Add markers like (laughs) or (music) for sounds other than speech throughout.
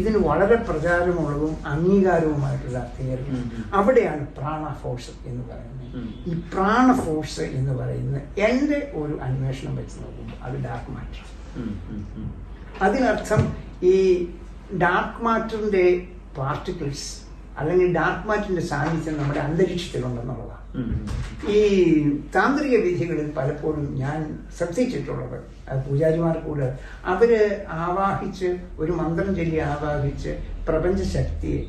ഇതിന് വളരെ പ്രചാരമുള്ളതും അംഗീകാരവുമായിട്ടുള്ള തിയറി. അവിടെയാണ് പ്രാണ ഫോഴ്സ് എന്ന് പറയുന്നത് ഈ പ്രാണ ഫോഴ്സ് എന്ന് പറയുന്നത് എന്റെ ഒരു അന്വേഷണം വെച്ച് നോക്കുമ്പോൾ അത് ഡാർക്ക് മാറ്റർ. അതിനർത്ഥം ഈ ഡാർക്ക് മാറ്ററിന്റെ പാർട്ടിക്കിൾസ് അല്ലെങ്കിൽ ഡാർക്ക് മാറ്ററിന്റെ സാന്നിധ്യം നമ്മുടെ അന്തരീക്ഷത്തിലുണ്ടെന്നുള്ളതാണ്. ഈ താന്ത്രിക വിധികളിൽ പലപ്പോഴും ഞാൻ ശ്രദ്ധിച്ചിട്ടുള്ളത് പൂജാരിമാർ കൂടെ. അവർ ആവാഹിച്ച് ഒരു മന്ത്രം ചൊല്ലി ആവാഹിച്ച് പ്രപഞ്ചശക്തിയെ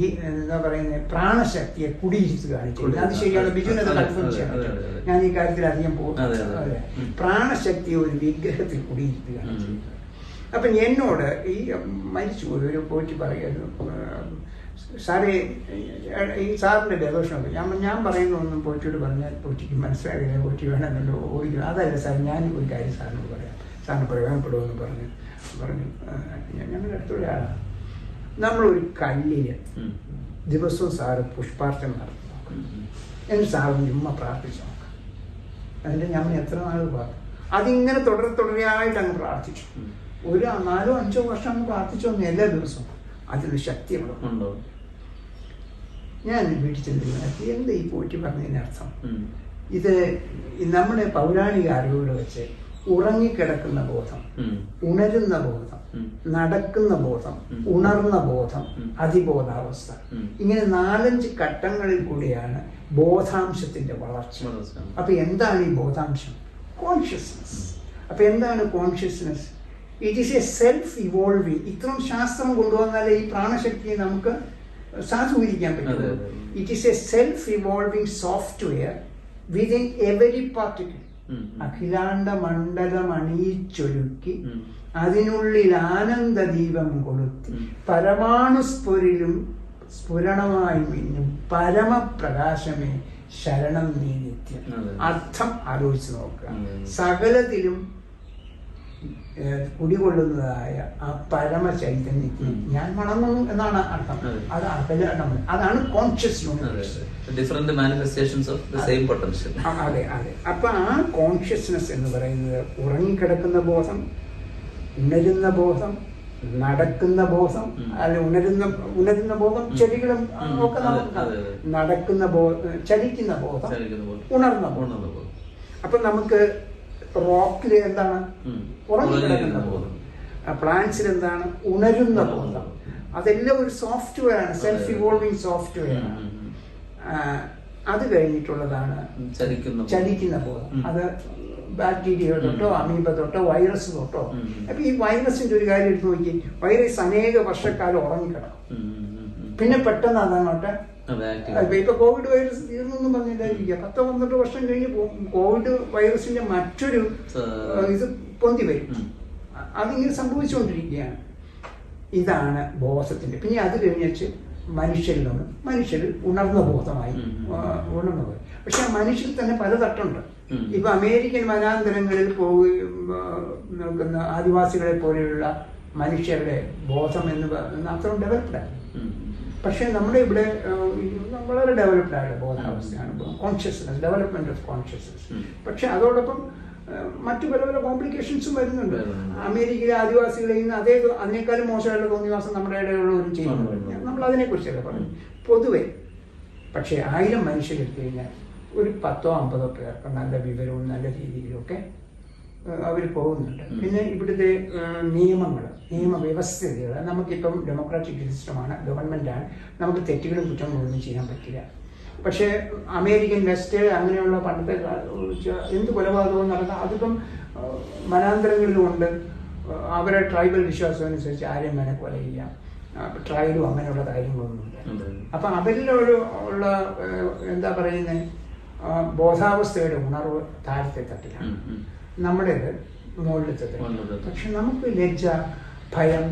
ഈ എന്താ പറയുന്നത് പ്രാണശക്തിയെ കുടിയിരുത്ത് കാണിക്കുന്നത് അത് ശരിയാണ്. ബിജുവിനെ കൺഫേം ചെയ്യാൻ പറ്റും. ഞാൻ ഈ കാര്യത്തിൽ അധികം പോകും. പ്രാണശക്തിയെ ഒരു വിഗ്രഹത്തിൽ കുടിയിരുത്ത് കാണിക്കുന്നു അപ്പം എന്നോട് ഈ മരിച്ചു ഒരു പോറ്റി പറയുന്നു സാറേ ഈ സാറിന്റെ ബലദോഷമൊക്കെ ഞാൻ ഞാൻ പറയുന്നൊന്നും പോറ്റിയോട് പറഞ്ഞാൽ പോറ്റിക്ക് മനസ്സിലാകില്ല പോറ്റി വേണമെന്നല്ലോ ഓടിക്കും അതല്ല സാർ ഞാൻ ഒരു കാര്യം സാറിനോട് പറയാം. സാറിന് പ്രയോജനപ്പെടുമെന്ന് പറഞ്ഞു പറഞ്ഞു ഞങ്ങളുടെ അടുത്തുള്ള ആളാണ്. നമ്മളൊരു കല്ലിന്. ദിവസവും സാറ് പുഷ്പാർച്ചന നടത്തി. നോക്കും ഉം, ഉം. എന്നിട്ട് സാറ് ചുമ്മാ പ്രാർത്ഥിച്ചു നോക്കാം. അതിന്റെ ഞാൻ എത്ര നാൾ പ്രാർത്ഥിക്കും അതിങ്ങനെ തുടരെ തുടരെയായിട്ട് അങ്ങ് പ്രാർത്ഥിച്ചു. ഒരു നാലോ അഞ്ചോ വർഷം അങ്ങ് പ്രാർത്ഥിച്ചു വന്നു എല്ലാ ദിവസവും. അതിന് ശക്തി ഉണ്ടോ? ഞാൻ വീട്ടിൽ ചെന്നിരുന്നു എന്താ ഈ പോറ്റി പറഞ്ഞതിന് അർത്ഥം? ഇത് നമ്മുടെ പൗരാണിക അറിവുകൾ വെച്ച് ഉറങ്ങിക്കിടക്കുന്ന ബോധം ഉണരുന്ന ബോധം നടക്കുന്ന ബോധം ഉണർന്ന ബോധം. അതിബോധാവസ്ഥ. ഇങ്ങനെ നാലഞ്ച് ഘട്ടങ്ങളിൽ കൂടിയാണ് ബോധാംശത്തിന്റെ വളർച്ച. അപ്പൊ എന്താണ് ഈ ബോധാംശം? കോൺഷ്യസ്നസ് അപ്പൊ എന്താണ് consciousness it is a self evolving ഇത്രയും ശാസ്ത്രം കൊണ്ടുവന്നാലേ ഈ പ്രാണശക്തിയെ നമുക്ക് സാധൂകരിക്കാൻ അതെ, പറ്റും it is a self evolving software within every particle. അഖിലാണ്ട മണ്ഡലം അണിയിച്ചൊരുക്കി അതിനുള്ളിൽ ആനന്ദ ദീപം കൊളുത്തി പരമാണു സ്ഫുരിലും സ്ഫുരണമായി മിന്നും പരമപ്രകാശമേ ശരണം നീ നിത്യം അർത്ഥം ആലോചിച്ച് നോക്കുക. സകലത്തിലും കുടികൊള്ളുന്നതായ ആ പരമ ചൈതന്യത്തിൽ ഉം. ഞാൻ മണന്നു എന്നാണ് അർത്ഥം. അതെ. അർത്ഥം അതാണ് conscious universe different manifestations of the same potential അതെ അതെ. അപ്പൊ ആ കോൺഷ്യസ്നെസ് എന്ന് പറയുന്നത് ഉറങ്ങിക്കിടക്കുന്ന ബോധം ഉണരുന്ന ബോധം നടക്കുന്ന ബോധം അല്ലെ ഉണരുന്ന ഉണരുന്ന ബോധം. ചെടികളും ഒക്കെ നമുക്ക്. നടക്കുന്ന ബോധം ചലിക്കുന്ന ബോധം. ഉണർന്ന ബോധം. അപ്പൊ നമുക്ക് റോക്കിൽ എന്താണ്. ഉറങ്ങിക്കിടക്കുന്ന ബോധം. പ്ലാന്റ്സിൽ എന്താണ് ഉണരുന്ന ബോധം. അതെല്ലാം ഒരു സോഫ്റ്റ്വെയർ ആണ് സെൽഫ് ഇവോൾവിങ് ഇവോൾവിംഗ് സോഫ്റ്റ്വെയർ ആണ് അത് കഴിഞ്ഞിട്ടുള്ളതാണ് ചലിക്കുന്ന ബോധം. അത് ബാക്ടീരിയ തൊട്ടോ. അമീബ തൊട്ടോ വൈറസ് തൊട്ടോ. അപ്പൊ ഈ വൈറസിന്റെ ഒരു കാര്യം എടുത്ത് നോക്കി വൈറസ് അനേക വർഷക്കാലം ഉറങ്ങിക്കിടക്കും. പിന്നെ പെട്ടെന്ന് അതങ്ങോട്ട്. ഇപ്പൊ കോവിഡ് വൈറസ് തീർന്നൊന്നും പറഞ്ഞില്ലായിരിക്കുക പത്തോ പന്ത്രണ്ട് വർഷം കഴിഞ്ഞ് കോവിഡ് വൈറസിന്റെ മറ്റൊരു ഇത് പൊന്തി വരും. അതിങ്ങനെ സംഭവിച്ചുകൊണ്ടിരിക്കുകയാണ്. ഇതാണ് ബോധത്തിന്റെ പിന്നെ അത് കഴിഞ്ഞിട്ട് മനുഷ്യരിൽ നിന്ന് മനുഷ്യർ ഉണർന്ന ബോധമായി. ഉണർന്നു ബോധം. പക്ഷെ ആ മനുഷ്യർ തന്നെ പല തട്ടുണ്ട് ഉം. ഇപ്പൊ അമേരിക്കൻ വനാന്തരങ്ങളിൽ പോയി നിൽക്കുന്ന ആദിവാസികളെ പോലെയുള്ള മനുഷ്യരുടെ ബോധം എന്ന് പറയുന്നത് അത്രയും ഡെവലപ്ഡാണ് ഉം. പക്ഷേ നമ്മുടെ ഇവിടെ വളരെ ഡെവലപ്ഡ് ആയ ബോധാവസ്ഥയാണ് കോൺഷ്യസ്നസ് ഡെവലപ്മെന്റ് ഓഫ് കോൺഷ്യസ്നസ്. പക്ഷെ അതോടൊപ്പം മറ്റു പല പല കോംപ്ലിക്കേഷൻസും വരുന്നുണ്ട്. അമേരിക്കയിലെ ആദിവാസികളെ ഇന്ന് അതേ അതിനേക്കാളും മോശമായിട്ടുള്ള തോന്നിവാസം നമ്മുടെ ഇടയിലുള്ളവരും ചെയ്യുന്നുണ്ട്. നമ്മൾ അതിനെ നമ്മൾ അതിനെക്കുറിച്ചല്ല പറഞ്ഞു പൊതുവെ പക്ഷേ ആയിരം മനുഷ്യരെടുത്തു കഴിഞ്ഞാൽ ഒരു പത്തോ അമ്പതോ പേർക്ക് നല്ല വിവരവും നല്ല രീതിയിലൊക്കെ അവർ പോകുന്നുണ്ട്. പിന്നെ ഇവിടുത്തെ നിയമങ്ങൾ നിയമവ്യവസ്ഥിതികൾ നമുക്കിപ്പം ഡെമോക്രാറ്റിക് സിസ്റ്റമാണ് ഗവൺമെന്റാണ് നമുക്ക് തെറ്റുകളും കുറ്റങ്ങളൊന്നും ചെയ്യാൻ പറ്റില്ല. പക്ഷേ അമേരിക്കൻ വെസ്റ്റ് അങ്ങനെയുള്ള പണ്ടത്തെ എന്ത് കൊലപാതകവും നടന്ന അതിപ്പം മനാന്തരങ്ങളിലുമുണ്ട് അവരെ ട്രൈബൽ വിശ്വാസം അനുസരിച്ച് ആരെയും വേണേ കൊല ചെയ്യാം ട്രൈബലും അങ്ങനെയുള്ള കാര്യങ്ങളൊന്നുമില്ല. അപ്പൊ അവരിലൊരു ഉള്ള എന്താ പറയുന്നത് ബോധാവസ്ഥയുടെ ഉണർവ് താഴത്തെ തട്ടിലാണ്. നമ്മുടേത് മുകളിലത്തെ. പക്ഷെ നമുക്ക് ലജ്ജ ഭയം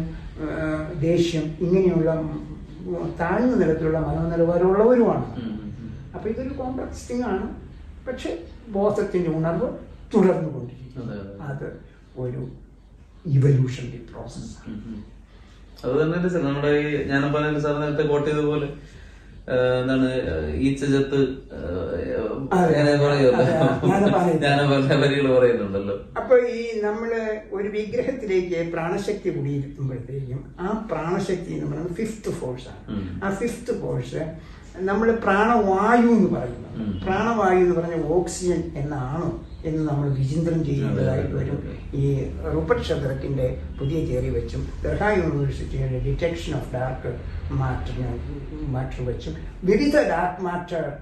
ദേഷ്യം ഇങ്ങനെയുള്ള താഴ്ന്ന നിലത്തിലുള്ള മനോനിലവാരമുള്ളവരുമാണ്. അപ്പൊ ഇതൊരു കോംപ്ലക്സ് തിങ് ആണ് പക്ഷെ ബോധത്തിന്റെ ഉണർവ് തുടർന്നു കൊണ്ടിരിക്കും അതെ. ഒരു. അത് തന്നെ സാർ നമ്മുടെ ഞാനും പറഞ്ഞ സാർ നേരത്തെ കോട്ട് ചെയ്ത പോലെ ചെത്ത് എന്താണ് പറയുന്നുണ്ടല്ലോ. അപ്പൊ ഈ നമ്മൾ ഒരു വിഗ്രഹത്തിലേക്ക് പ്രാണശക്തി കുടിയിരുത്തുമ്പോഴത്തേക്കും ആ പ്രാണശക്തി എന്ന് പറയുന്നത് ഫിഫ്ത് ഫോഴ്സ് ആണ്. ആ ഫിഫ്ത് ഫോഴ്സ് നമ്മൾ പ്രാണവായു എന്ന് പറയുന്നത്. പ്രാണവായു എന്ന് പറഞ്ഞ ഓക്സിജൻ എന്നാണോ എന്ന് നമ്മൾ വിചിന്തനം ചെയ്യുന്നതായിട്ട് വരും. ഈ റൂപ്പർട്ട് പുതിയ തിയറി വെച്ചും ദർഹ യൂണിവേഴ്സിറ്റിയുടെ detection of dark matter matter വെച്ചും. വിവിധ ഡാർക്ക് മാറ്റർ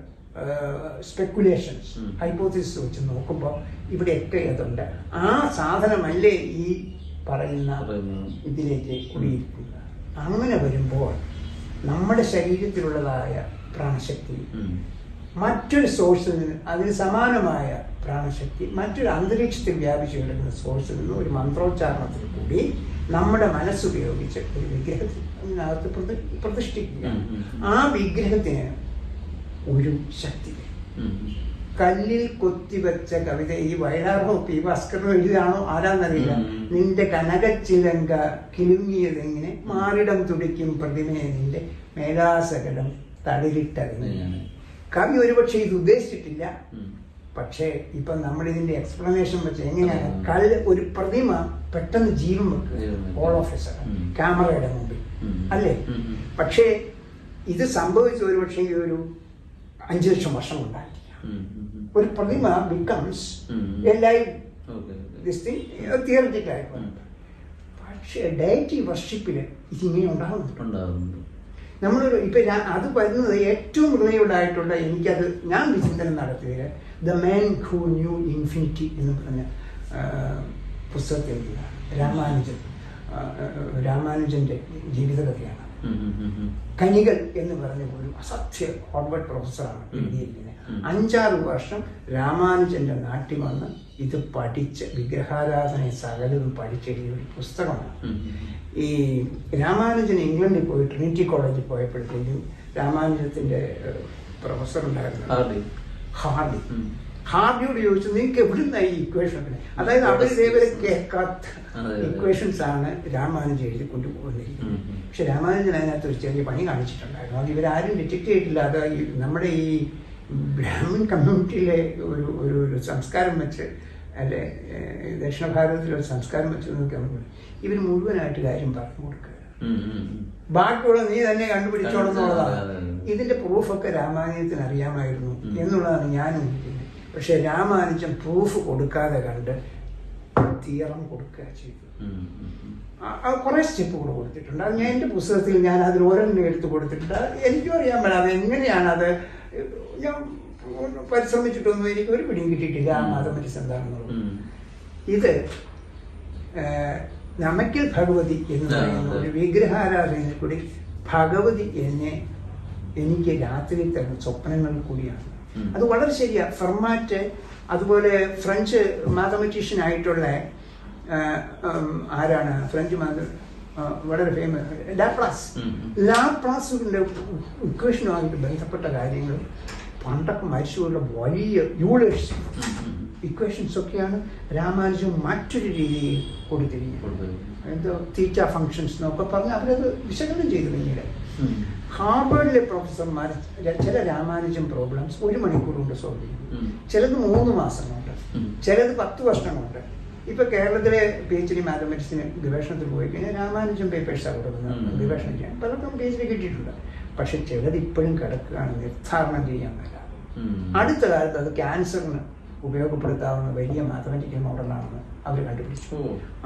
സ്പെക്കുലേഷൻസ്. ഹൈപ്പോത്തിസിസ് വെച്ച് നോക്കുമ്പോൾ ഇവിടെയൊക്കെ അതുണ്ട്. ആ സാധനമല്ലേ ഈ പറയുന്ന ഇതിലേക്ക് കുടിയിരിക്കുന്നത് അങ്ങനെ വരുമ്പോൾ നമ്മുടെ ശരീരത്തിലുള്ളതായ പ്രാണശക്തി മറ്റൊരു സോഴ്സിൽ നിന്ന് അതിന് സമാനമായ പ്രാണശക്തി മറ്റൊരു അന്തരീക്ഷത്തിൽ വ്യാപിച്ചു കിടക്കുന്ന സോഴ്സിൽ നിന്ന് ഒരു മന്ത്രോച്ചാരണത്തിൽ കൂടി നമ്മുടെ മനസ്സുപയോഗിച്ച് ഒരു വിഗ്രഹത്തിനകത്ത് പ്രതി പ്രതിഷ്ഠിക്കുക. ആ വിഗ്രഹത്തിന് ഒരു ശക്തി. കല്ലിൽ കൊത്തി കല്ലിൽ കൊത്തിവെച്ച കവിത ഈ വയലാറോ പി ഭാസ്കറോ എഴുതാണോ ആരാന്നറിയില്ല. നിന്റെ കനകച്ചിലങ്ക കിലുങ്ങിയതെങ്ങനെ മാറിടം തുടിക്കും പ്രതിമയെ നിന്റെ മേഘാസകലം തളിരിട്ടതെങ്ങനെ അങ്ങനെ. കവി ഒരുപക്ഷെ ഇത് ഉദ്ദേശിച്ചിട്ടില്ല. പക്ഷേ ഇപ്പൊ നമ്മളിതിന്റെ എക്സ്പ്ലനേഷൻ വെച്ച് എങ്ങനെയാണ്. കല്ല് ഒരു പ്രതിമ പെട്ടെന്ന് ജീവൻ വെക്കുക. ഓൾ ഓഫീസർ ക്യാമറയുടെ മുമ്പിൽ. അല്ലേ. പക്ഷേ ഇത് സംഭവിച്ച ഒരുപക്ഷെ ഒരു അഞ്ചു ലക്ഷം വർഷം ഉണ്ടായിരിക്കാം. ഒരു പ്രതിമ ബിക്കംസ് എ പക്ഷേ ഡയറ്റി വർഷിപ്പിൽ ഇതിങ്ങനെ ഉണ്ടാകുന്നുണ്ട് ഉണ്ടാകുന്നുണ്ട് നമ്മളൊരു ഇപ്പൊ ഞാൻ അത് വരുന്നത് ഏറ്റവും ഹൃദയമുള്ളതായിട്ടുള്ള എനിക്കത് ഞാൻ വിചിന്തനം നടത്തിയത് the man who knew infinity എന്ന് പറഞ്ഞ പുസ്തകത്തിൽ. രാമാനുജൻ രാമാനുജന്റെ ജീവിതകഥയാണ്. കനികൾ എന്ന് പറഞ്ഞ ഒരു അസത്യ ഹോർവേഡ് പ്രൊഫസറാണ്. എഴുതിയിരിക്കുന്നത് അഞ്ചാറ് വർഷം രാമാനുജന്റെ നാട്ടിൽ വന്ന് ഇത് പഠിച്ച് വിഗ്രഹാരാധനയെ സകലതും പഠിച്ചെഴുതിയ ഒരു പുസ്തകമാണ്. ഈ രാമാനുജൻ ഇംഗ്ലണ്ടിൽ പോയി ട്രിനിറ്റി കോളേജിൽ പോയപ്പോഴത്തേക്കും രാമാനുജത്തിന്റെ പ്രൊഫസർ ഉണ്ടായിരുന്നു ഹാർഡി. ഹാർഡിയോട് ചോദിച്ചു നിങ്ങൾക്ക് എവിടുന്ന ഈ ഇക്വേഷൻ അതായത് അവർ ഇതേവരെ കേൾക്കാത്ത. ഇക്വേഷൻസ് ആണ് രാമാനുജൻ എഴുതി കൊണ്ടുപോകുന്നിരിക്കുന്നത്. പക്ഷെ രാമാനുജൻ അതിനകത്ത് ഒരു ചെറിയ പണി കാണിച്ചിട്ടുണ്ടായിരുന്നു അത് ഇവരാരും ഡിറ്റക്ട് ചെയ്തിട്ടില്ല അത് നമ്മുടെ ഈ ബ്രാഹ്മിൺ കമ്മ്യൂണിറ്റിയിലെ ഒരു ഒരു ഒരു സംസ്കാരം വെച്ച് അല്ലെ ദക്ഷിണ ഭാരതത്തിലെ ഒരു സംസ്കാരം വെച്ച് നോക്കിയാൽ ഇവർ മുഴുവനായിട്ട് കാര്യം പറഞ്ഞു കൊടുക്കുക. ബാക്കിയുള്ള നീ തന്നെ കണ്ടുപിടിച്ചോളം അതെ, അതെ, എന്നുള്ളതാണ് അതെ. ഇതിന്റെ പ്രൂഫൊക്കെ രാമായണത്തിന് അറിയാമായിരുന്നു എന്നുള്ളതാണ് ഞാൻ ഊഹിക്കുന്നത് പക്ഷെ രാമാനുജൻ പ്രൂഫ് കൊടുക്കാതെ കണ്ട് തിയറം കൊടുക്കുക ചെയ്തു. കുറേ സ്റ്റെപ്പുകൾ കൊടുത്തിട്ടുണ്ട്. അത് ഞാൻ എന്റെ പുസ്തകത്തിൽ ഞാൻ അതിൽ ഓരോന്നും എടുത്തു കൊടുത്തിട്ടുണ്ട്. അത് എനിക്കും അറിയാൻ പറ്റാതെ എങ്ങനെയാണ് അത്? ഞാൻ പരിശ്രമിച്ചിട്ടൊന്നും എനിക്ക് ഒരു പിടിയും കിട്ടിയിട്ടില്ല. ആ മാധവരിസ് എന്താണെന്നുള്ളത്. ഇത് നമക്കിൽ ഭഗവതി എന്ന് പറയുന്ന ഒരു വിഗ്രഹാരാധനയിൽ കൂടി ഭഗവതി എന്നെ എനിക്ക് രാത്രി തരുന്ന സ്വപ്നങ്ങളിൽ കൂടിയാണ്. അത് വളരെ ശരിയാ. ഫെർമാറ്റ് അതുപോലെ ഫ്രഞ്ച് മാത്തമെറ്റീഷ്യൻ ആയിട്ടുള്ള ആരാണ്? ഫ്രഞ്ച് മാത വളരെ ഫേമസ് ലാപ്ലാസ്. ലാപ്ലാസിന്റെ ഇക്വേഷനുമായിട്ട് ബന്ധപ്പെട്ട കാര്യങ്ങൾ പണ്ടൊക്കെ മരിച്ചുള്ള വലിയ യൂളേഴ്സ്. ഇക്വേഷൻസ് ഒക്കെയാണ് രാമാനുജൻ മറ്റൊരു രീതിയിൽ കൊടുത്തിരിക്കുന്നത്. എന്തോ തീറ്റ ഫങ്ഷൻസ് എന്നൊക്കെ പറഞ്ഞ് അവരത് വിശകലനം ചെയ്തു പിന്നീട്. ഉം. ഹാർവേഡിലെ പ്രൊഫസർമാർ ചില രാമാനുജൻ പ്രോബ്ലംസ് ഒരു മണിക്കൂർ കൊണ്ട് സോൾവ് ചെയ്യും ചിലത് മൂന്ന് മാസം കൊണ്ട് ചിലത് പത്ത് വർഷം കൊണ്ട് ഇപ്പൊ കേരളത്തിലെ പി എച്ച് ഡി മാത്തമെറ്റിക്സിന് ഗവേഷണത്തിൽ പോയി കഴിഞ്ഞാൽ രാമാനുജൻ പേപ്പേഴ്സ് അവിടെ വന്ന് ഗവേഷണം ചെയ്യാൻ. പലർക്കും പി എച്ച് ഡി കിട്ടിയിട്ടുണ്ട്. പക്ഷെ ചിലത് ഇപ്പോഴും കിടക്കുകയാണ് നിർദ്ധാരണം ചെയ്യാൻ പറ്റില്ല അടുത്ത കാലത്ത് അത് ക്യാൻസറിന് ഉപയോഗപ്പെടുത്താവുന്ന വലിയ മാത്തമാറ്റിക്കൽ മോഡലാണെന്ന് അവർ കണ്ടുപിടിച്ചു.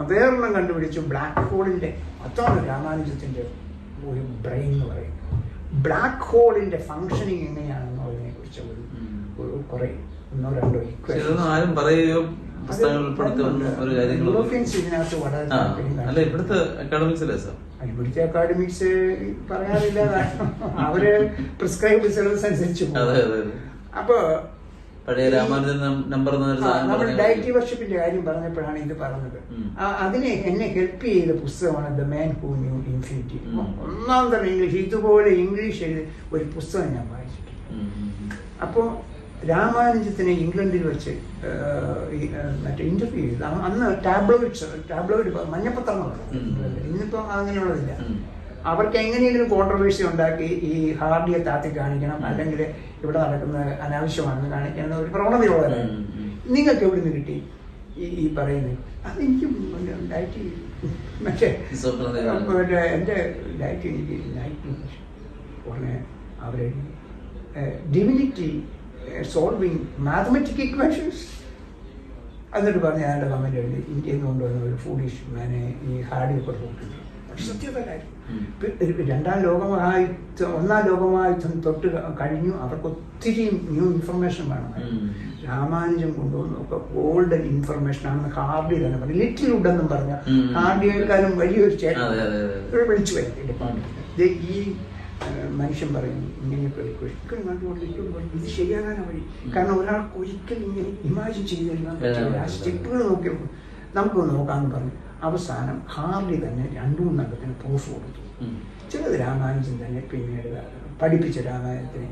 വേറൊരെണ്ണം കണ്ടുപിടിച്ചു ബ്ലാക്ക് ഹോളിന്റെ അതാണ് രാമാനുജത്തിന്റെ ഒരു ബ്രെയിൻ എന്ന് പറയുന്നത്. ബ്ലാക്ക് ഹോളിന്റെ ഫങ്ഷനിങ് എങ്ങനെയാണെന്നുള്ളതിനെ കുറിച്ച് ഒരു കുറെ ഒന്നോ രണ്ടോ ആരും പറയുകയോ യൂറോപ്യൻസ് ഇതിനകത്ത് വളരെ അല്ല. ഇവിടുത്തെ അക്കാഡമിക്സിലെ സാർ ഇവിടുത്തെ അക്കാഡമിക്സ് പറയാറില്ല. അവർ പ്രിസ്ക്രൈബ് സിലബസ് അനുസരിച്ച് അപ്പൊ പഴയ രാമാനുജൻ നമ്പർ നമ്മൾ ഡയറ്റി വർഷിപ്പിന്റെ കാര്യം പറഞ്ഞപ്പോഴാണ് ഇത് പറഞ്ഞത്. അതിനെ എന്നെ ഹെൽപ്പ് ചെയ്ത പുസ്തകമാണ് the man who knew infinity. ഒന്നാം തരം ഇംഗ്ലീഷ് ഇതുപോലെ ഇംഗ്ലീഷ് ഒരു പുസ്തകം ഞാൻ വായിച്ചിട്ടുണ്ട്. അപ്പോൾ രാമാനുജത്തിനെ ഇംഗ്ലണ്ടിൽ വെച്ച് മറ്റേ ഇന്റർവ്യൂ ചെയ്തു. അന്ന് ടാബ്ലോയിഡ്സ് ടാബ്ലോയിഡ് മഞ്ഞപ്പത്രം ഇന്നിപ്പോ ഇന്നിപ്പോൾ അങ്ങനെയുള്ളതില്ല. അവർക്ക് എങ്ങനെയെങ്കിലും കോൺട്രവേഴ്സി ഉണ്ടാക്കി ഈ ഹാർഡിയെ താത്തി കാണിക്കണം അല്ലെങ്കിൽ ഇവിടെ നടക്കുന്ന അനാവശ്യമാണെന്ന് കാണിക്കണം എന്ന ഒരു ഉം. നിങ്ങൾക്ക് എവിടെ നിന്ന് കിട്ടി? ഈ ഈ പറയുന്നത്. അതെനിക്ക് ഡയറ്റ് മറ്റേ എന്റെ. മറ്റേ എന്റെ ഡയറ്റ് എനിക്ക് നൈറ്റ് ഉടനെ അവർ ഡിവിനിറ്റി സോൾവിങ് മാത്തമെറ്റിക് ഇക്വേഷൻസ് എന്നിട്ട് ഞാൻ അയാളുടെ കമന്റ് എഴുതി. ഇന്ത്യയിൽ നിന്ന് കൊണ്ടുവന്ന ഒരു ഫുഡിഷ് മാനെ ഈ ഹാർഡിൽ കൊടുത്തിട്ടുണ്ട് പക്ഷെ സത്യത കാര്യം രണ്ടാം ലോകമഹായുദ്ധം ഒന്നാം ലോകമഹായുദ്ധം തൊട്ട് കഴിഞ്ഞു. അവർക്ക് ഒത്തിരി ന്യൂ ഇൻഫർമേഷൻ വേണം. രാമാനുജം കൊണ്ടുവന്നു ഓൾഡ് ഇൻഫർമേഷൻ ആണെന്ന് ഹാർഡി തന്നെ പറഞ്ഞു. ലിറ്റിൽ ഉണ്ടെന്നും പറഞ്ഞ. ഹാർഡിയേക്കാളും വലിയൊരു ചേട്ടൻ. വിളിച്ചു വരാം. ഡിപ്പാർട്ട്മെന്റ് ഈ മനുഷ്യൻ പറയുന്നു ഇങ്ങനെയൊക്കെ ഒരു ഒരിക്കലും ഇത് ശരിയാകാനാ വഴി. കാരണം ഒരാൾക്ക് ഒരിക്കലും ഇങ്ങനെ ഇമാജിൻ ചെയ്തിരുന്ന. ആ സ്റ്റെപ്പുകൾ നോക്കിയപ്പോൾ നമുക്ക് നോക്കാമെന്ന് പറഞ്ഞു. അവസാനം ഹാർഡി തന്നെ രണ്ടു മൂന്നംഗത്തിന് പ്രൂഫ് കൊടുത്തു. ചിലത് രാമാനുജൻ തന്നെ പിന്നീട് പഠിപ്പിച്ച രാമായണത്തിന്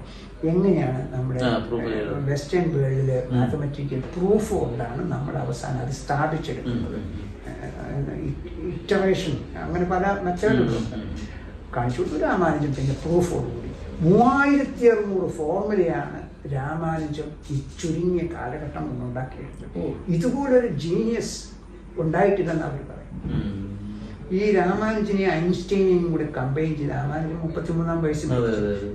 എങ്ങനെയാണ് നമ്മുടെ. വെസ്റ്റേൺ വേൾഡിൽ. മാത്തമെറ്റിക്കൽ പ്രൂഫ് കൊണ്ടാണ് നമ്മൾ അവസാനം അത് സ്ഥാപിച്ചെടുക്കുന്നത്. ഇറ്ററേഷൻ അങ്ങനെ പല മെത്തേഡുകളുണ്ട് കാണിച്ചു കൊടുത്തു രാമാനുജൻ പിന്നെ പ്രൂഫോടുകൂടി മൂവായിരത്തി അറുന്നൂറ് ഫോർമുലയാണ് രാമാനുജം ഈ ചുരുങ്ങിയ കാലഘട്ടം കൊണ്ട് ഉണ്ടാക്കിയെടുത്തത് ഓ. ഇതുപോലൊരു ജീനിയസ് ഉണ്ടായിട്ടില്ലെന്ന് അവർ. ഈ രാമാനുജനെ ഐൻസ്റ്റൈനെയും കൂടെ കമ്പൈൻ ചെയ്ത് രാമാനുജൻ മുപ്പത്തിമൂന്നാം വയസ്സിൽ.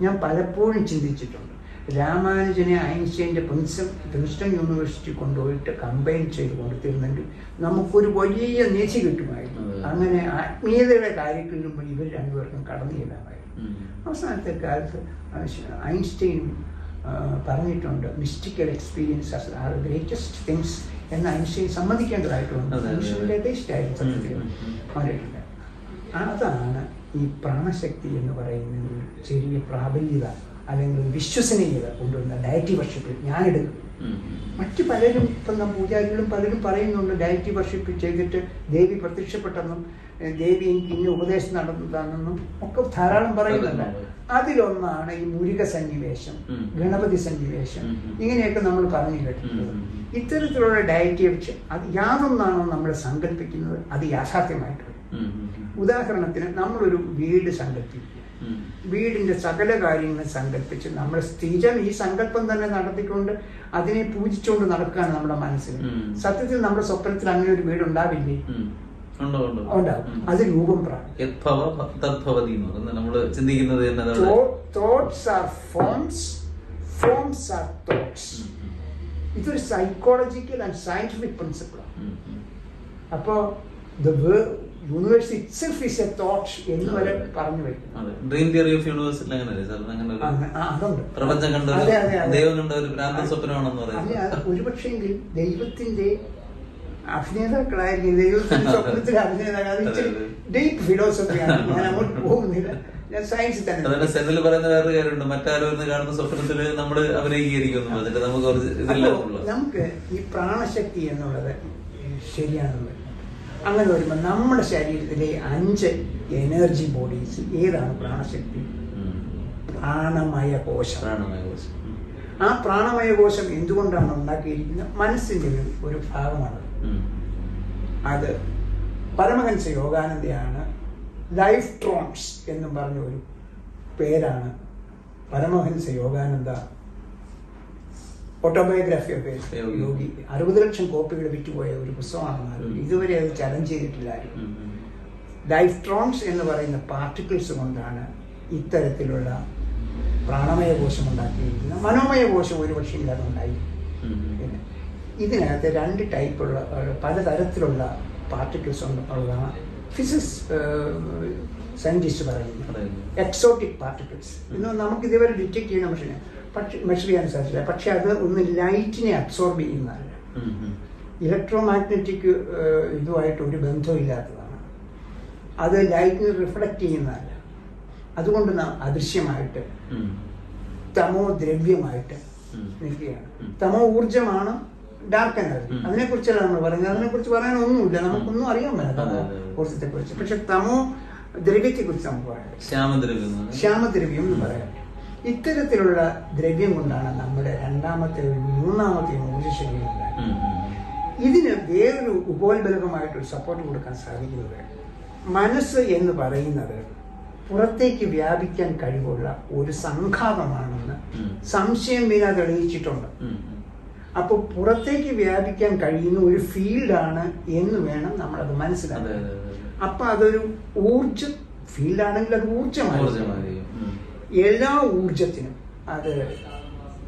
ഞാൻ പലപ്പോഴും ചിന്തിച്ചിട്ടുണ്ട്. രാമാനുജനെ ഐൻസ്റ്റൈന്റെ പ്രിൻസൺ പ്രിൻസ്റ്റൺ യൂണിവേഴ്സിറ്റി കൊണ്ടുപോയിട്ട് കമ്പൈൻ ചെയ്ത് കൊടുത്തിരുന്നെങ്കിൽ നമുക്കൊരു വലിയ നിധി കിട്ടുമായിരുന്നു. അങ്ങനെ ആത്മീയതയുടെ കാര്യത്തിലും ഇവർ രണ്ടുപേർക്കും കടന്നു ചെല്ലാമായിരുന്നു. അവസാനത്തെ കാലത്ത് ഐൻസ്റ്റൈൻ പറഞ്ഞിട്ടുണ്ട് mystical experience are greatest things എന്ന് ഐൻസ്റ്റൈൻ സമ്മതിക്കേണ്ടതായിട്ടുണ്ട് ടേസ്റ്റായിരുന്നു സത്യത്തിൽ. മാറിയിട്ടുണ്ട് അതാണ് ഈ പ്രാണശക്തി എന്ന് പറയുന്ന ചെറിയ പ്രാബല്യത അല്ലെങ്കിൽ വിശ്വസനീയത കൊണ്ടുവന്ന ഡയറ്റി വർഷിപ്പിൽ ഞാനെടുക്കും. മറ്റു പലരും ഇപ്പം പൂജാരികളും പലരും പറയുന്നുണ്ട് ഡയറ്റി വർഷിപ്പ് ചെയ്തിട്ട് ദേവി പ്രത്യക്ഷപ്പെട്ടെന്നും ദേവി എനിക്ക് ഇന്ന ഉപദേശം നടന്നതാണെന്നും ഒക്കെ ധാരാളം പറയുന്നുണ്ട്. അതിലൊന്നാണ് ഈ മുരുക സന്നിവേശം ഗണപതി സന്നിവേശം. ഇങ്ങനെയൊക്കെ നമ്മൾ പറഞ്ഞു കേട്ടിട്ടുള്ളത്. ഇത്തരത്തിലുള്ള ഡയറ്റിയെ വെച്ച് അത് യാതൊന്നാണോ നമ്മൾ സങ്കല്പിക്കുന്നത് അത് യാഥാർത്ഥ്യമായിട്ട് വരും ഉം. ഉം. ഉദാഹരണത്തിന് നമ്മളൊരു വീട് സങ്കല്പിക്കുക. വീടിന്റെ സകല കാര്യങ്ങൾ സങ്കല്പിച്ച് നമ്മൾ സ്ഥിരം ഈ സങ്കല്പം തന്നെ നടത്തിക്കൊണ്ട് അതിനെ പൂജിച്ചുകൊണ്ട് നടക്കുകയാണ് നമ്മുടെ മനസ്സിൽ സത്യത്തിൽ നമ്മുടെ സ്വപ്നത്തിൽ അങ്ങനെ ഒരു വീട് ഉണ്ടാവില്ലേ. ഉണ്ടാവും. അത് രൂപം thoughts are forms forms are thoughts. ഇതൊരു സൈക്കോളജിക്കൽ ആൻഡ് സയന്റിഫിക് പ്രിൻസിപ്പിൾ ആണ്. ഉം. ദ യൂണിവേഴ്സ് എ തോട്ട് എന്ന് വരെ പറഞ്ഞു അത്. ഒരുപക്ഷെങ്കിൽ ദൈവത്തിന്റെ അഭിനേതാക്കളായിരിക്കും. ദൈവത്തിന്റെ സ്വപ്നത്തിൽ അഭിനേതാക്കൾ അത് ഇച്ചിരി. ഡീപ്പ് ഫിലോസഫിയാണ്. ഞാൻ അങ്ങോട്ട് പോകുന്നില്ല. ഞാൻ സെന്നിൽ പറയുന്ന വേറൊരു കാര്യമുണ്ട്. മറ്റാരും കാണുന്ന സ്വപ്നത്തിൽ നമ്മൾ അഭിനയിക്കുന്നു എന്നിട്ട് നമുക്ക് കുറച്ച് ഇതില്ല നമുക്ക് ഈ പ്രാണശക്തി എന്നുള്ളത് ശരിയാണെന്ന് അങ്ങനെ വരുമ്പോൾ നമ്മുടെ ശരീരത്തിലെ അഞ്ച് എനർജി ബോഡീസ് ഏതാണ് പ്രാണശക്തി. പ്രാണമയ കോശം. പ്രാണമയ കോശം. ആ പ്രാണമയ കോശം എന്തുകൊണ്ടാണ് ഉണ്ടാക്കിയിരിക്കുന്നത്? മനസ്സിന്റെ ഒരു ഭാഗമാണ്. അത് പരമഹംസ യോഗാനന്ദയാണ് ലൈഫ് ട്രോൺസ് എന്നും പറഞ്ഞ ഒരു പേരാണ് Paramahansa Yogananda. Autobiography. Of yogi. അറുപത് ലക്ഷം കോപ്പികൾ വിറ്റുപോയ ഒരു പുസ്തകമാണ്. ഇതുവരെ അത് ചലഞ്ച് ചെയ്തിട്ടില്ല. ലൈഫ് ട്രോൺസ് എന്ന് പറയുന്ന പാർട്ടിക്കിൾസ് കൊണ്ടാണ് ഇത്തരത്തിലുള്ള പ്രാണമയ കോശം ഉണ്ടാക്കിയിരിക്കുന്ന മനോമയ കോശം ഒരു പക്ഷേ ഇല്ലാതെ ഉണ്ടായി. പിന്നെ ഇതിനകത്ത് രണ്ട് ടൈപ്പുള്ള പലതരത്തിലുള്ള പാർട്ടിക്കിൾസ് ഉള്ളതാണ് ഫിസിക്സ് സയന്റിസ്റ്റ് പറയുന്നത് പറയുന്നു. എക്സോട്ടിക് പാർട്ടിക്കിൾസ് ഇന്ന് നമുക്ക് ഇതുവരെ ഡിറ്റക്ട് ചെയ്യുന്ന മെഷീൻ പക്ഷെ മെഷർ ചെയ്യാൻ സാധിച്ചില്ല പക്ഷെ അത് ഒന്ന് ലൈറ്റിനെ അബ്സോർബ് ചെയ്യുന്നതല്ല. ഇലക്ട്രോ മാഗ്നറ്റിക് ഇതുമായിട്ട് ഒരു ബന്ധമില്ലാത്തതാണ്. അത് ലൈറ്റിനെ റിഫ്ലക്റ്റ് ചെയ്യുന്നതല്ല. അതുകൊണ്ട് നാം അദൃശ്യമായിട്ട്. തമോ ദ്രവ്യമായിട്ട് നിൽക്കുകയാണ്. തമോ ഊർജമാണ് ഡാർക്ക് എനർജി ഉം. അതിനെ കുറിച്ചല്ല നമ്മൾ പറയുന്നത്. അതിനെ കുറിച്ച് പറയാനൊന്നുമില്ല നമുക്കൊന്നും അറിയാൻ പറ്റില്ല. ഊർജത്തെ കുറിച്ച് പക്ഷെ തമോ ദ്രവ്യത്തെ കുറിച്ച് നമുക്ക് പറയാം. ശ്യാമദ്രവ്യം എന്ന് ശ്യാമദ്രവ്യം എന്ന് പറയാം. ഇത്തരത്തിലുള്ള ദ്രവ്യം കൊണ്ടാണ് നമ്മുടെ രണ്ടാമത്തെ മൂന്നാമത്തെ ഊർജശൈലി. ഇതിന് വേറൊരു ഉപോത്ബലകമായിട്ടൊരു സപ്പോർട്ട് കൊടുക്കാൻ സാധിക്കുന്നത് മനസ്സ് എന്ന് പറയുന്നത് പുറത്തേക്ക് വ്യാപിക്കാൻ കഴിവുള്ള ഒരു സംഘാതമാണെന്ന് സംശയം വിന തെളിയിച്ചിട്ടുണ്ട്. അപ്പോൾ പുറത്തേക്ക് വ്യാപിക്കാൻ കഴിയുന്ന ഒരു ഫീൽഡാണ് എന്ന് വേണം നമ്മൾ അത് മനസ്സിലാക്കാൻ. അപ്പൊ അതൊരു ഊർജ ഫീൽഡാണെങ്കിൽ അത് ഊർജമാണ്. ഉം. എല്ലാ ഊർജത്തിനും അത്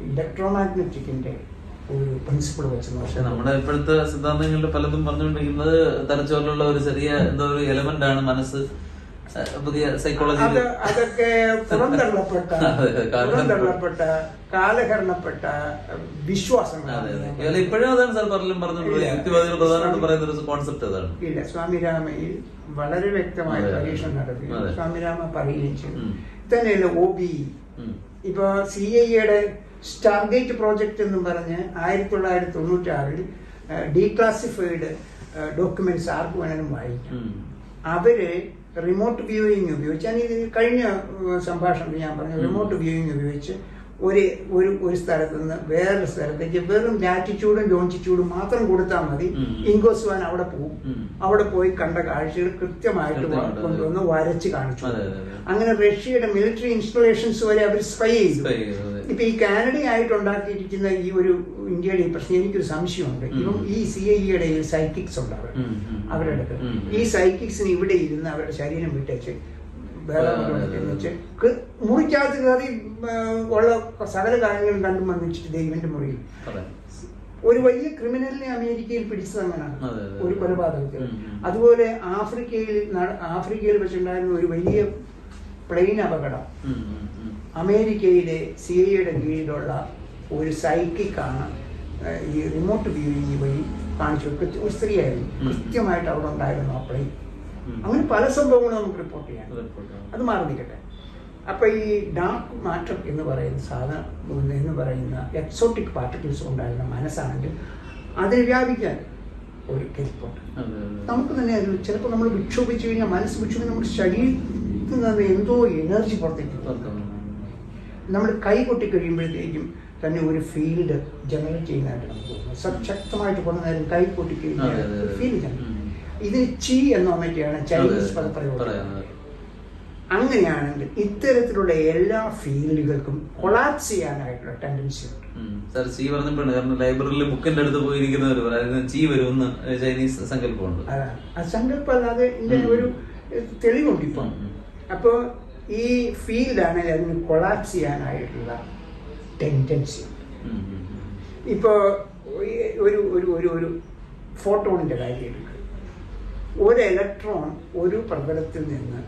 ഇലക്ട്രോമാഗ്നറ്റിക്കിന്റെ ഒരു പ്രിൻസിപ്പിൾ വെച്ച് പക്ഷെ നമ്മുടെ ഇപ്പോഴത്തെ സിദ്ധാന്തങ്ങളിൽ പലതും പറഞ്ഞുകൊണ്ടിരിക്കുന്നത് തലച്ചോറിലുള്ള ഒരു ചെറിയ എന്തോ ഒരു എലമെന്റ് ആണ് മനസ്സ് പുതിയ സൈക്കോളജി അതൊക്കെ പുറന്തള്ളപ്പെട്ട (laughs) പുറന്തള്ളപ്പെട്ട കാലഹരണപ്പെട്ട വിശ്വാസങ്ങൾ ഇപ്പോഴും അതാണ് സാർ പറഞ്ഞു പറഞ്ഞിട്ടുള്ളത്. യുക്തിവാദികൾ പ്രധാനമായിട്ട് പറയുന്ന ഒരു കോൺസെപ്റ്റ് അതാണ്. ഇല്ല. സ്വാമിരാമയിൽ വളരെ വ്യക്തമായ. പരീക്ഷണം നടത്തി. സ്വാമി സ്വാമിരാമ പറയുകയും ചെയ്തു. തന്നെയല്ല ഒ ബി. ഇപ്പൊ സി ഐ എയുടെ സ്റ്റാർഗേറ്റ് പ്രോജക്റ്റ് എന്നും പറഞ്ഞ് ആയിരത്തി തൊള്ളായിരത്തി തൊണ്ണൂറ്റി ആറിൽ ഡീക്ലാസിഫൈഡ് ഡോക്യുമെന്റ്സ് ആർക്ക് വേണമെങ്കിലും വായിക്കാം. അവർ റിമോട്ട് വ്യൂയിങ് ഉപയോഗിച്ച് ഞാൻ ഇത് കഴിഞ്ഞ സംഭാഷണത്തിൽ ഞാൻ പറഞ്ഞു റിമോട്ട് വ്യൂയിങ് ഉപയോഗിച്ച് ഒരു ഒരു ഒരു സ്ഥലത്ത് നിന്ന് വേറൊരു സ്ഥലത്തേക്ക് വെറും ലാറ്റിറ്റ്യൂഡും ലോഞ്ചിറ്റ്യൂഡും മാത്രം കൊടുത്താൽ മതി. ഇൻഗോസ്വാൻ അവിടെ പോകും. അവിടെ പോയി കണ്ട കാഴ്ചകൾ കൃത്യമായിട്ട് കൊണ്ടുവന്ന് വരച്ച് കാണിച്ചു. അങ്ങനെ റഷ്യയുടെ മിലിറ്ററി ഇൻസ്റ്റലേഷൻസ് വരെ അവർ സ്പൈ ചെയ്തു. ഇപ്പൊ ഈ കാനഡയായിട്ട് ഉണ്ടാക്കിയിരിക്കുന്ന ഈ ഒരു ഇന്ത്യയുടെ ഈ പ്രശ്നം എനിക്കൊരു സംശയമുണ്ട് ഇപ്പം ഈ സി ഐ ഇയുടെ സൈക്കിക്സ് ഉണ്ട് അവർ. അവരുടെ അടുത്ത് ഈ സൈക്കിക്സിന് ഇവിടെ ഇരുന്ന് അവരുടെ ശരീരം വിട്ടേച്ച് വേറെ. വെച്ച് മുറിക്കകത്ത് കയറി ഉള്ള സകല കാര്യങ്ങളും കണ്ടും വന്നിട്ട് ദൈവന്റെ മുറിയിൽ. ഒരു വലിയ ക്രിമിനലിനെ അമേരിക്കയിൽ പിടിച്ചത് അങ്ങനെയാണ്. ഒരു കൊലപാതകത്തിൽ. അതുപോലെ ആഫ്രിക്കയിൽ ആഫ്രിക്കയിൽ വെച്ചുണ്ടായിരുന്ന ഒരു വലിയ പ്ലെയിൻ അപകടം. അമേരിക്കയിലെ സി ഐയുടെ കീഴിലുള്ള ഒരു സൈക്കിക്കാണ് ഈ റിമോട്ട് വ്യൂയിങ് വഴി കാണിച്ചു. ഒരു സ്ത്രീയായിരുന്നു. കൃത്യമായിട്ട് അവിടെ ഉണ്ടായിരുന്നു പ്ലെയിൻ അങ്ങനെ പല സംഭവങ്ങളും നമുക്ക് റിപ്പോർട്ട് ചെയ്യാം. അത് മാറി നിൽക്കട്ടെ. അപ്പൊ ഈ ഡാർക്ക് മാറ്റർ എന്ന് പറയുന്ന സാധനം എന്ന് പറയുന്ന എക്സോട്ടിക് പാർട്ടിക്കിൾസ് ഉണ്ടായിരുന്ന മനസ്സാണെങ്കിൽ അതിന് വ്യാപിക്കാൻ ഒരു കെൽപ്പുണ്ട്. നമുക്ക് തന്നെ അതിൽ ചിലപ്പോൾ നമ്മൾ വിക്ഷോഭിച്ചു കഴിഞ്ഞാൽ മനസ്സ് വിക്ഷോഭിച്ച് നമ്മുടെ ശരീരത്തിൽ നിന്ന് എന്തോ എനർജി പുറത്തേക്ക്. നമ്മൾ കൈ കൊട്ടി കഴിയുമ്പോഴത്തേക്കും തന്നെ ഒരു ഫീൽഡ് ജനറേറ്റ് ചെയ്യുന്നതായിട്ട് നമുക്ക് തോന്നുന്നു. സശക്തമായിട്ട് ശക്തമായിട്ട് കുറേ നേരം കൈ പൊട്ടിക്കുന്ന. ഫീൽ. ഇതിന് ചി എന്ന് പറഞ്ഞിട്ടാണ് ചൈനീസ് പദപ്രയോഗം. അങ്ങനെയാണെങ്കിൽ ഇത്തരത്തിലുള്ള എല്ലാ ഫീൽഡുകൾക്കും കൊളാപ്സ് ചെയ്യാനായിട്ടുള്ള ടെൻഡൻസി ഉണ്ട്. സർ ചീ പറഞ്ഞപ്പോഴാണ് കാരണം ലൈബ്രറിയിൽ ബുക്കിന്റെ അടുത്ത് പോയിരിക്കുന്നവർ പറയുന്നത് ചീ വരുമെന്ന് ചൈനീസ് സങ്കല്പമുണ്ട്. ആ സങ്കല്പം അല്ലാതെ ഇതിന്റെ ഒരു തെളിവുണ്ട് ഇപ്പം. അപ്പോൾ ഈ ഫീൽഡാണ് അതിന് കൊളാപ്സ് ചെയ്യാനായിട്ടുള്ള ടെൻഡൻസി. ഇപ്പോൾ ഒരു ഒരു ഒരു ഒരു ഫോട്ടോണിന്റെ കാര്യം എടുക്കുക ഒരു ഇലക്ട്രോൺ ഒരു പ്രതലത്തിൽ നിന്ന്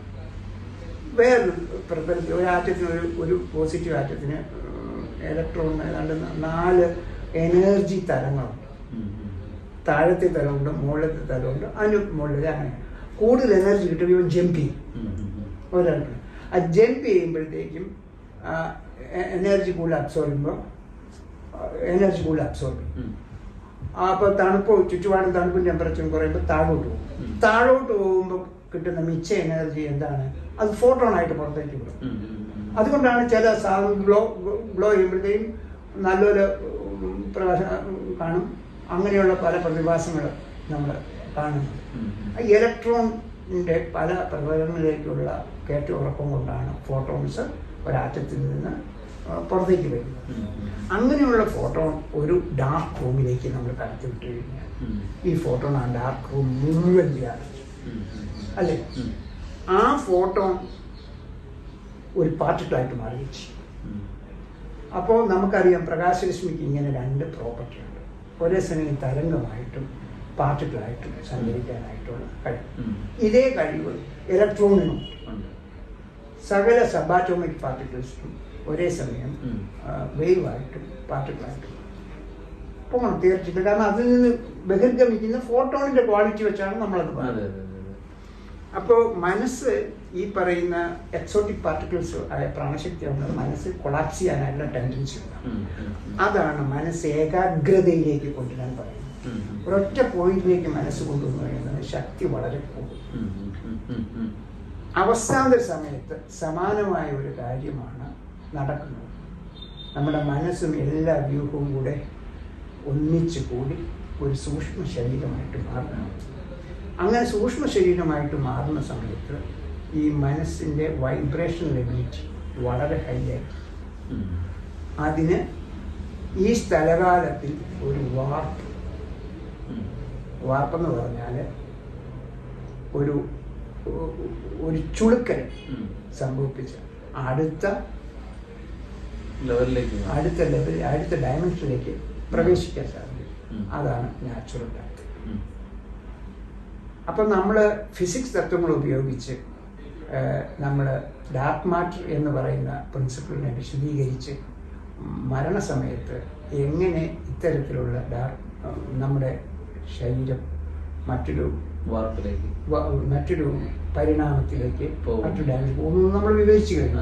വേറൊരു പ്രതലത്തിൽ ഒരു ആറ്റത്തിന് ഒരു ഒരു പോസിറ്റീവ് ആറ്റത്തിന് ഇലക്ട്രോൺ ഏതാണ്ട് നാല് എനർജി തലങ്ങളുണ്ട്. താഴത്തെ തലമുണ്ട് മുകളിലത്തെ തലമുണ്ട് അതിന് മുകളിൽ അങ്ങനെ കൂടുതൽ എനർജി കിട്ടുമ്പോൾ ജമ്പ് ചെയ്യും ഒരാൾ. ഒരാൾക്ക് ആ ജമ്പ് ചെയ്യുമ്പോഴത്തേക്കും എനർജി കൂടുതൽ അബ്സോർബ് ചെയ്യുമ്പോൾ എനർജി കൂടുതൽ അബ്സോർബ് ചെയ്യും. അപ്പോൾ തണുപ്പ് ചുറ്റുപാടും തണുപ്പും ടെമ്പറേച്ചറും കുറയുമ്പോൾ താഴോട്ട് പോകും. താഴോട്ട് പോകുമ്പോൾ കിട്ടുന്ന മിച്ച എനർജി എന്താണ്? അത് ഫോട്ടോൺ ആയിട്ട് പുറത്തേക്ക് വിടും. അതുകൊണ്ടാണ് ചില സാധനം ഗ്ലോ ഗ്ലോ ചെയ്യുമ്പോഴത്തേക്കും നല്ലൊരു പ്രകാശ കാണും. അങ്ങനെയുള്ള പല പ്രതിഭാസങ്ങൾ നമ്മൾ കാണുന്നുണ്ട് ഇലക്ട്രോണിന്റെ ഇലക്ട്രോണിന്റെ പല പ്രകടനങ്ങളിലേക്കുള്ള കയറ്റുറക്കം കൊണ്ടാണ് ഫോട്ടോൺസ് ഒരാറ്റത്തിൽ നിന്ന് പുറത്തേക്ക് വരുന്നത് ഉം. അങ്ങനെയുള്ള ഫോട്ടോൺ ഒരു ഡാർക്ക് റൂമിലേക്ക് നമ്മൾ കടത്തി വിട്ട് കഴിഞ്ഞാൽ ഈ ഫോട്ടോൺ ആ ഡാർക്ക് റൂം മുഴുവൻ വ്യാപിച്ചു. അല്ലേ ആ ഫോട്ടോൺ ഒരു പാർട്ടിക്കിളായിട്ട് മാറിയിച്ചു അപ്പോൾ നമുക്കറിയാം പ്രകാശരശ്മിക്ക് ഇങ്ങനെ രണ്ട് പ്രോപ്പർട്ടി ഉണ്ട് ഒരേ സമയം തരംഗമായിട്ടും പാർട്ടിക്കിളായിട്ടും സഞ്ചരിക്കാനായിട്ടുള്ള കഴിവ് ഇതേ കഴിവ് ഇലക്ട്രോണിനും ഉണ്ട്. സകല സബാറ്റോമിക് പാർട്ടിക്കിൾസിനും ഒരേ സമയം. വേവായിട്ടും പാർട്ടിക്കിളായിട്ടും പോകണം തീർച്ചയായിട്ടും കാരണം അതിൽ നിന്ന് ബഹിർഗമിക്കുന്ന ഫോട്ടോണിന്റെ ക്വാളിറ്റി വെച്ചാണ് നമ്മളത് പറയുന്നത് അപ്പോൾ മനസ്സ് ഈ പറയുന്ന എക്സോട്ടിക് പാർട്ടിക്കിൾസ് ആയ പ്രാണശക്തി ഉണ്ട് മനസ്സ് കൊളാപ്സ് ചെയ്യാനായിട്ടുള്ള ടെൻഡൻസി ഉണ്ട്. അതാണ് മനസ്സ് ഏകാഗ്രതയിലേക്ക് കൊണ്ടുവരാൻ പറയുന്നത്. ഒരൊറ്റ പോയിന്റിലേക്ക് മനസ്സ് കൊണ്ടുവന്നു കഴിയുന്നത് ശക്തി വളരെ കൂടും. അവസാന സമയത്ത് സമാനമായ ഒരു കാര്യമാണ് നടക്കുന്നത് നമ്മുടെ മനസ്സും എല്ലാ വ്യൂഹവും കൂടെ ഒന്നിച്ചു കൂടി ഒരു സൂക്ഷ്മ ശരീരമായിട്ട് മാറണം അങ്ങനെ സൂക്ഷ്മ ശരീരമായിട്ട് മാറുന്ന സമയത്ത് ഈ മനസ്സിന്റെ വൈബ്രേഷൻ എബിലിറ്റി വളരെ ഹൈ ഉം. അതിന് ഈ സ്ഥലകാലത്തിൽ ഒരു വാർപ്പ്. വാർപ്പെന്ന് പറഞ്ഞാൽ ഒരു ഒരു ചുളുക്കൽ സംഭവിപ്പിച്ച. അടുത്ത ലെവലിലേക്ക് അടുത്ത ലെവൽ അടുത്ത ഡയമെൻഷനിലേക്ക് പ്രവേശിക്കാൻ സാധിക്കും. അതാണ് നാച്ചുറൽ ഡെത്ത് അപ്പൊ അപ്പം നമ്മൾ ഫിസിക്സ് തത്വങ്ങൾ ഉപയോഗിച്ച് നമ്മൾ ഡാർക്ക് മാറ്റർ എന്ന് പറയുന്ന പ്രിൻസിപ്പിളിനെ വിശദീകരിച്ച് മരണസമയത്ത് എങ്ങനെ ഇത്തരത്തിലുള്ള ഡാർക്ക് നമ്മുടെ ശരീരം മറ്റൊരു വാർപ്പിലേക്ക് മറ്റൊരു പരിണാമത്തിലേക്ക് പോകും. മറ്റൊരു ഡാൻസ് ഒന്നും നമ്മൾ വിവേചിച്ചു കഴിഞ്ഞു